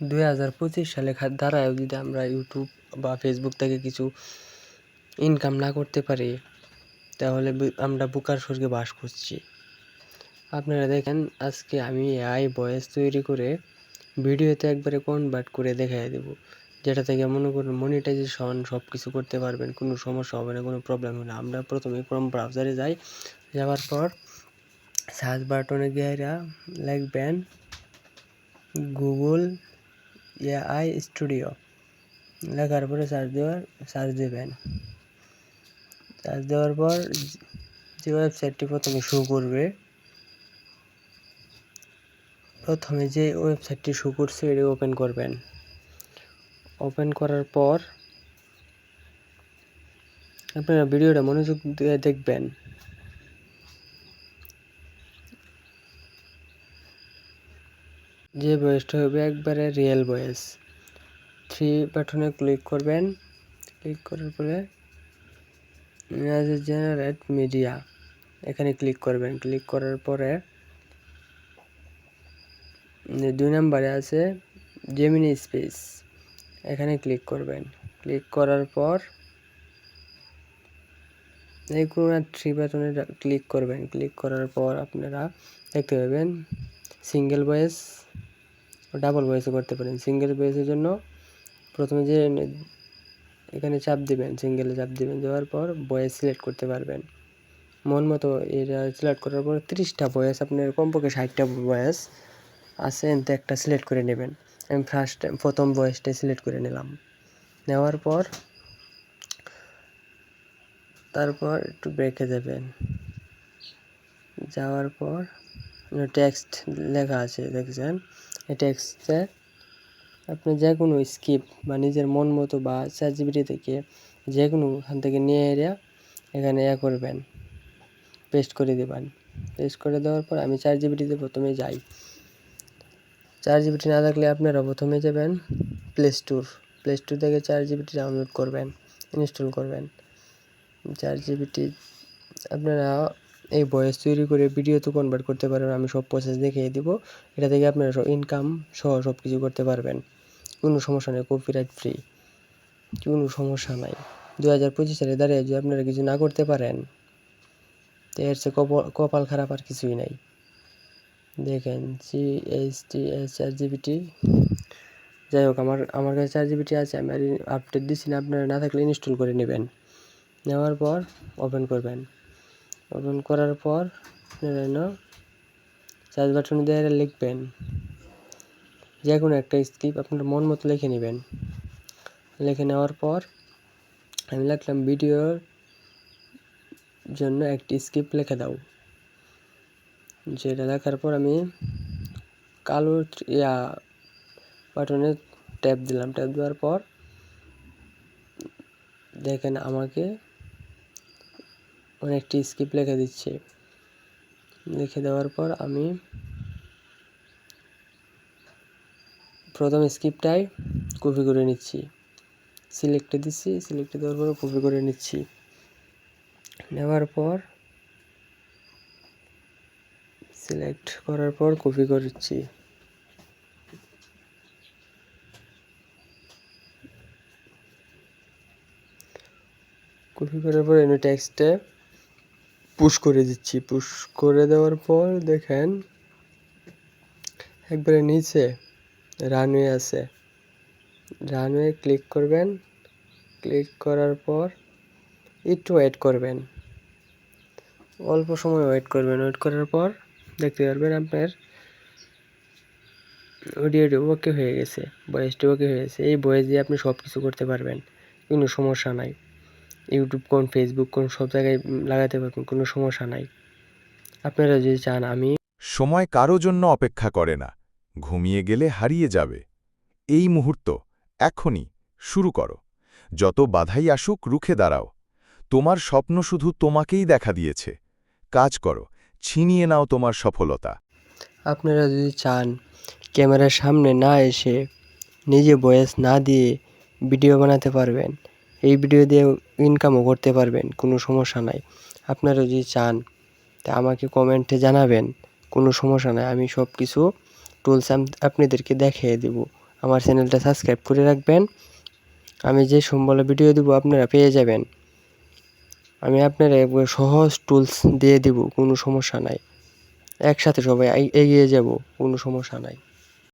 দুই হাজার পঁচিশ সালে দ্বারাও যদি আমরা ইউটিউব বা ফেসবুক থেকে কিছু ইনকাম না করতে পারি, তাহলে আমরা বুকার স্বর্গে বাস করছি। আপনারা দেখেন আজকে আমি এআই ভয়েস তৈরি করে ভিডিওতে একবারে কনভার্ট করে দেখাই দেব, যেটা থেকে মনে করুন মনিটাইজেশন সব কিছু করতে পারবেন, কোনো সমস্যা হবে না, কোনো প্রবলেম হবে না। আমরা প্রথমে ক্রোম ব্রাউজারে যাই, যাওয়ার পর সার্চ বাটনে গিয়ে লিখবেন গুগল এআই স্টুডিও লেখার পরে সার্চ দেওয়ার সার্চ দেবেন সার্চ দেওয়ার পর যে ওয়েবসাইটটি প্রথমে শো করবে প্রথমে যে ওয়েবসাইটটি শো করছে এটি ওপেন করবেন ওপেন করার পর আপনারা ভিডিওটা মনোযোগ দিয়ে দেখবেন যে বয়েসটা হবে একবারে রিয়েল বয়েস। থ্রি বাটনে ক্লিক করবেন। ক্লিক করার পরে জেনারেট মিডিয়া এখানে ক্লিক করবেন। ক্লিক করার পরে দুই নম্বরে আছে জেমিনি স্পেস এখানে ক্লিক করবেন। ক্লিক করার পর এই কোনো থ্রি বাটনে ক্লিক করবেন। ক্লিক করার পর আপনারা দেখতে পাবেন সিঙ্গেল ভয়েস ডাবল ভয়েসও করতে পারেন। সিঙ্গেল ভয়েসের জন্য প্রথমে যে এখানে চাপ দিবেন সিঙ্গেলে চাপ দিবেন, দেওয়ার পর ভয়েস সিলেক্ট করতে পারবেন। মন মতো এটা সিলেক্ট করার পর তিরিশটা বয়েস আপনার কমপক্ষে ষাটটা বয়েস আছে, এনতে একটা সিলেক্ট করে নেবেন। আমি ফার্স্ট প্রথম ভয়েসটা সিলেক্ট করে নিলাম। নেওয়ার পর তারপর একটু ব্রেকে যাবেন যাওয়ার পর টেক্সট লেখা আছে, দেখছেন? টেক্সটে আপনি যে কোনো স্কিপ বা নিজের মন মতো বা চ্যাটজিপিটি থেকে যে কোনো ওখান থেকে নিয়ে এরিয়া এখানে ইয়ে করবেন পেস্ট করে দেবেন। পেস্ট করে দেওয়ার পর আমি চার জিবিটিতে প্রথমে যাই। চার জিবিটি না থাকলে আপনারা প্রথমে যাবেন প্লে স্টোর প্লে স্টোর থেকে চার জিবিটি ডাউনলোড করবেন ইনস্টল করবেন। চার জিবিটি আপনারা এই ভয়েস তৈরি করে ভিডিওতে কনভার্ট করতে পারবেন, আমি সব প্রসেস দেখিয়ে দিব। এটা থেকে আপনারা সব ইনকাম সহ সব কিছু করতে পারবেন। কোনো সমস্যা নেই কপিরাইট ফ্রি কোনো সমস্যা নাই। দু হাজার পঁচিশ সালে দাঁড়িয়ে যদি আপনারা কিছু না করতে পারেন, তো এর চেয়ে কপ- কপাল খারাপ আর কিছুই নাই। দেখেন সি এইচ টি এস চার জিবিটি যাই হোক, আমার আমার কাছে চার জিবিটি আছে, আমি আর আপডেট দিচ্ছি না, আপনারা না থাকলে ইনস্টল করে নেবেন। নেওয়ার পর ওপেন করবেন। ওপেন করার পর, আপনারা সার্চ বাটনে দিয়ে লিখবেন। যে কোনো একটা স্ক্রিপ্ট আপনার মন মতো লিখে নেবেন। লিখে নেওয়ার পর, আমি লিখলাম ভিডিওর জন্য একটি স্ক্রিপ্ট লিখে দাও। যেটা লেখার পর আমি কালো ইয়া বাটনে ট্যাপ দিলাম। ট্যাপ দেওয়ার পর, দেখেন আমাকে অনেকটি স্ক্রিপ্ট লিখে দিচ্ছে। লিখে দেওয়ার পর আমি প্রথম স্ক্রিপ্টটাই কপি করে নিচ্ছি। সিলেক্টে দিচ্ছি সিলেক্টে দেওয়ার পর কপি করে নিচ্ছি। নেওয়ার পর সিলেক্ট করার পর কপি করছি। কপি করার পর এনে টেক্সটে পুশ করে দিচ্ছি। পুশ করে দেওয়ার পর দেখেন, একবারে নিচে রানওয়ে আছে। রানওয়ে ক্লিক করবেন। ক্লিক করার পর একটু ওয়েট করবেন। অল্প সময় ওয়েট করবেন। ওয়েট করার পর দেখতে পারবেন আপনার অডিওটি ওকে হয়ে গেছে ভয়েসটি ওকে হয়ে গেছে। এই ভয়েস দিয়ে আপনি সব কিছু করতে পারবেন, কোনো সমস্যা নাই। ইউটিউব কোন ফেসবুক কোন সব জায়গায় লাগাতে পারবেন কোনো সমস্যা নাই। আপনারা যদি চান আমি সময় কারও জন্য অপেক্ষা করে না ঘুমিয়ে গেলে হারিয়ে যাবে। এই মুহূর্ত এখনই শুরু করো। যত বাধাই আসুক রুখে দাঁড়াও। তোমার স্বপ্ন শুধু তোমাকেই দেখা দিয়েছে। কাজ করো ছিনিয়ে নাও তোমার সফলতা। আপনারা যদি চান ক্যামেরার সামনে না এসে নিজে ভয়েস না দিয়ে ভিডিও বানাতে পারবেন এই ভিডিও দিয়ে ইনকামও করতে পারবেন, কোনো সমস্যা নাই। আপনারা যদি চান, তা আমাকে কমেন্টে জানাবেন, কোনো সমস্যা নাই, আমি সব কিছু টুলস আপনাদেরকে দেখিয়ে দেব। আমার চ্যানেলটা সাবস্ক্রাইব করে রাখবেন। আমি যে সম্বলে ভিডিও দেবো, আপনারা পেয়ে যাবেন। আমি আপনারা সহজ টুলস দিয়ে দিব, কোনো সমস্যা নাই। একসাথে সবাই এগিয়ে যাব, কোনো সমস্যা নাই।